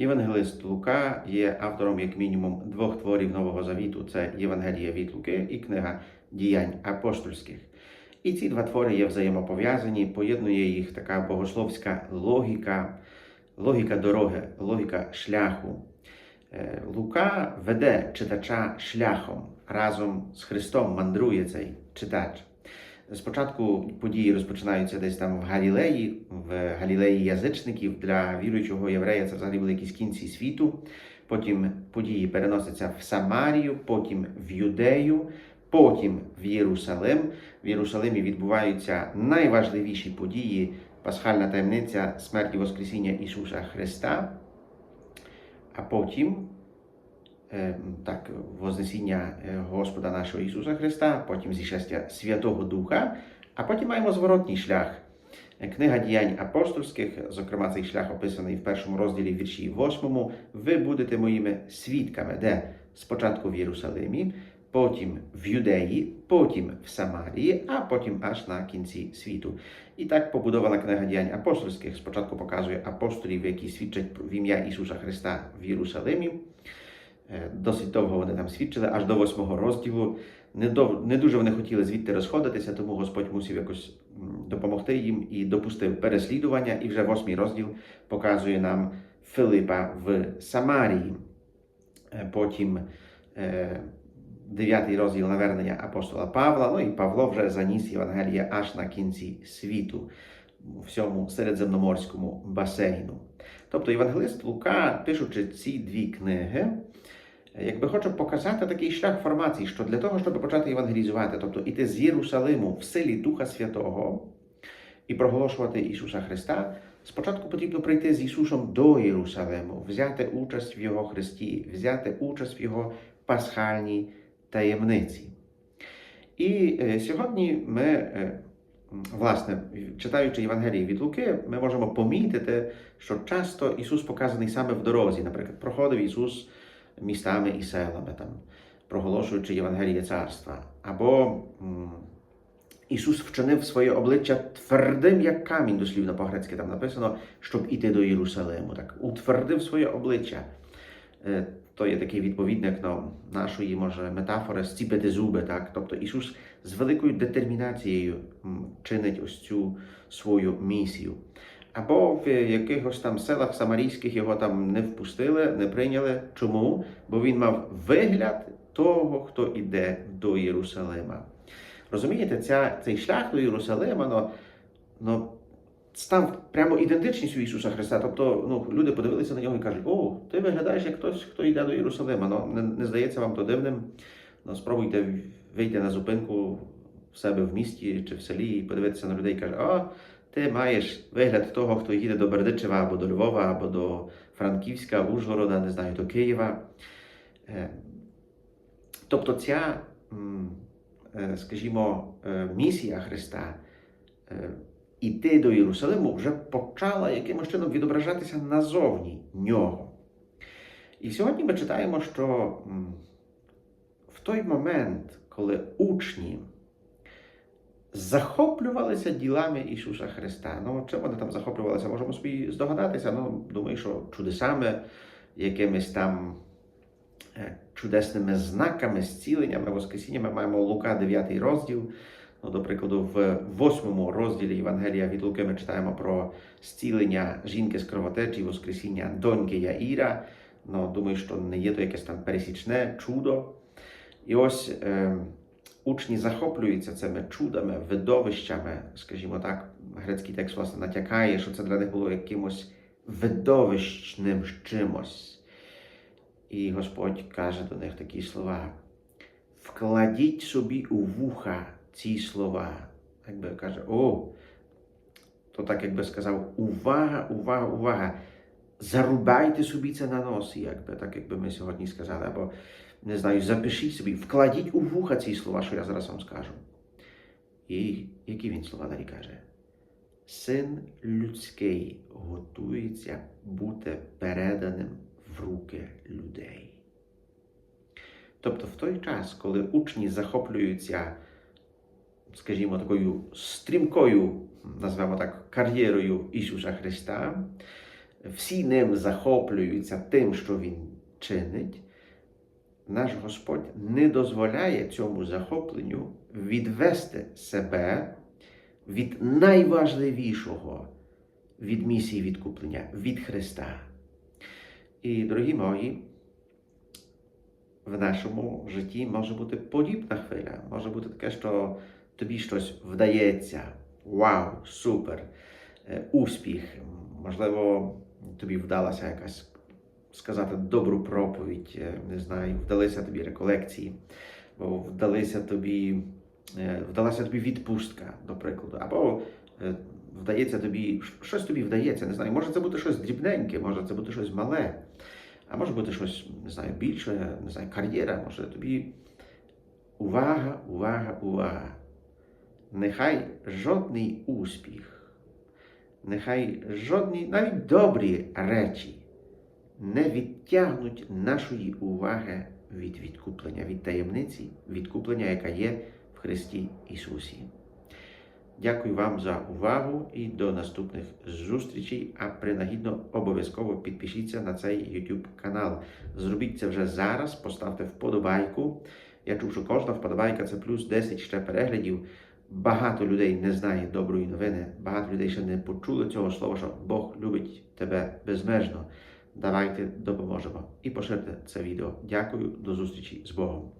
Євангелист Лука є автором як мінімум двох творів Нового Завіту: це Євангелія від Луки і книга діянь апостольських. І ці два твори є взаємопов'язані, поєднує їх така богословська логіка, логіка дороги, логіка шляху. Е, Лука веде читача шляхом разом з Христом мандрує цей читач. Спочатку події розпочинаються десь там в Галілеї, в Галілеї язичників для віруючого єврея це взагалі були якісь кінці світу. Потім події переносяться в Самарію, потім в Юдею, потім в Єрусалим. В Єрусалимі відбуваються найважливіші події, пасхальна таємниця смерті Воскресіння Ісуса Христа. А потім так, Вознесіння е, Господа нашого Ісуса Христа, потім зішестя Святого Духа, а потім маємо зворотній шлях. Е, Книга діянь апостольських, зокрема, цей шлях описаний в першому розділі вірші 8. Ви будете моїми свідками, де спочатку в Єрусалимі, потім в Юдеї, потім в Самарії, а потім аж на кінці світу. І так побудована книга діянь апостольських спочатку показує апостолів, які свідчать в ім'я Ісуса Христа в Єрусалимі. Е, Досить довго вони там свідчили, аж до восьмого розділу. Не, дов... не дуже вони хотіли звідти розходитися, тому Господь мусив якось допомогти їм і допустив переслідування. І вже восьмий розділ показує нам Филипа в Самарії. Е, Потім е, дев'ятий розділ навернення апостола Павла. Ну і Павло вже заніс Євангелія аж на кінці світу, всьому середземноморському басейну. Тобто Євангелист Лука, пишучи ці дві книги, якби хоче показати такий шлях формації, що для того, щоб почати євангелізувати, тобто іти з Єрусалиму в силі Духа Святого і проголошувати Ісуса Христа, спочатку потрібно прийти з Ісусом до Єрусалиму, взяти участь в Його Христі, взяти участь в Його пасхальній таємниці. І е, сьогодні ми, е, власне, читаючи Євангелії від Луки, ми можемо помітити, що часто Ісус показаний саме в дорозі. Наприклад, проходив Ісус містами і селами, там, проголошуючи Євангеліє царства. Або Ісус вчинив своє обличчя твердим, як камінь, дослівно по-грецьки там написано, щоб іти до Єрусалиму. Так, утвердив своє обличчя. Е, То є такий відповідник ну, нашої, може, метафори зціпити зуби. Так? Тобто Ісус з великою детермінацією чинить ось цю свою місію. Або в якихось там селах самарійських його там не впустили, не прийняли. Чому? Бо він мав вигляд того, хто йде до Єрусалима. Розумієте, ця, цей шлях до Єрусалима ну, ну, став прямо ідентичністю Ісуса Христа. Тобто ну, люди подивилися на нього і кажуть: О, ти виглядаєш як хтось, хто йде до Єрусалима. Ну, не, не здається вам то дивним. Ну, спробуйте вийти на зупинку в себе в місті чи в селі і подивитися на людей і каже, о, ти маєш вигляд того, хто їде до Бердичева або до Львова, або до Франківська, Ужгорода, не знаю, до Києва. Е, Тобто ця, е, скажімо, е, місія Христа іти до Єрусалиму вже почала якимось чином відображатися назовні нього. І сьогодні ми читаємо, що в той момент, коли учні захоплювалися ділами Ісуса Христа. Ну, чим вони там захоплювалися, можемо собі здогадатися. Ну, думаю, що чудесами, якимись там е, чудесними знаками, зціленнями, воскресіннями маємо Лука 9 розділ. Ну, до прикладу, в восьмому розділі Євангелія від Луки ми читаємо про зцілення жінки з кровотечі, воскресіння доньки Яїра. Ну, думаю, що не є то якесь там пересічне чудо. І ось е, учні захоплюються цими чудами, видовищами, скажімо так, грецький текст власне натякає, що це для них було якимось видовищним чимось. І Господь каже до них такі слова: вкладіть собі у вуха ці слова. Якби каже, о, то так якби сказав, увага, увага, увага. Зарубайте собі це на носі, якби, так якби ми сьогодні сказали, або не знаю, запишіть собі, вкладіть у вуха ці слова, що я зараз вам скажу. І які він слова далі каже? Син людський готується бути переданим в руки людей. Тобто, в той час, коли учні захоплюються, скажімо, такою стрімкою, назвемо так, кар'єрою Ісуса Христа, всі ним захоплюються тим, що він чинить, наш Господь не дозволяє цьому захопленню відвести себе від найважливішого від місії відкуплення, від Христа. І, дорогі мої, в нашому житті може бути подібна хвиля. Може бути таке, що тобі щось вдається. Вау, супер! Е, Успіх. Можливо, тобі вдалася якась сказати добру проповідь, е, не знаю, вдалися тобі реколекції, вдалися тобі, е, вдалася тобі відпустка, до прикладу, або е, вдається тобі, щось тобі вдається, не знаю, може це бути щось дрібненьке, може це бути щось мале, а може бути щось, не знаю, більше, не знаю, кар'єра, може тобі. Увага, увага, увага. Нехай жодний успіх, нехай жодні навіть добрі речі не відтягнуть нашої уваги від відкуплення, від таємниці, відкуплення, яка є в Христі Ісусі. Дякую вам за увагу і до наступних зустрічей. А принагідно обов'язково підпишіться на цей YouTube канал. Зробіть це вже зараз, поставте вподобайку. Я чув, що кожна вподобайка це плюс 10 ще переглядів. Багато людей не знає доброї новини, багато людей ще не почули цього слова, що Бог любить тебе безмежно. Давайте допоможемо і поширте це відео. Дякую, до зустрічі з Богом.